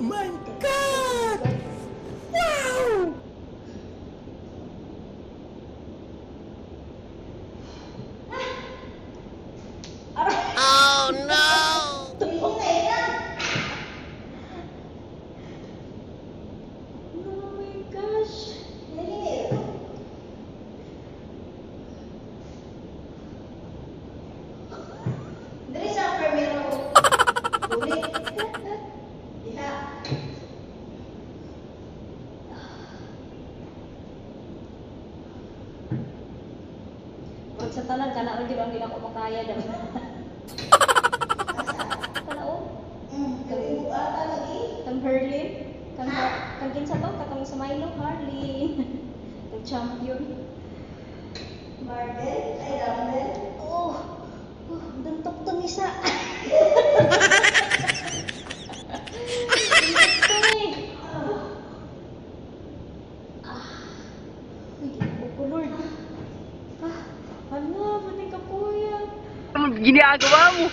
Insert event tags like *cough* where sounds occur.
my God! Wow! Oh no! Pag sa tanan, kana rin ang ginako makaya daw. Kana o? Mm, mo ata lagi. Kang Harley? Kang, kang kinsa to? Katong sa Milo, Harley. *laughs* Kang champion. Marvel, ay Rumble. Oh, oh duntok to ni sa. *laughs* ginagawa mo?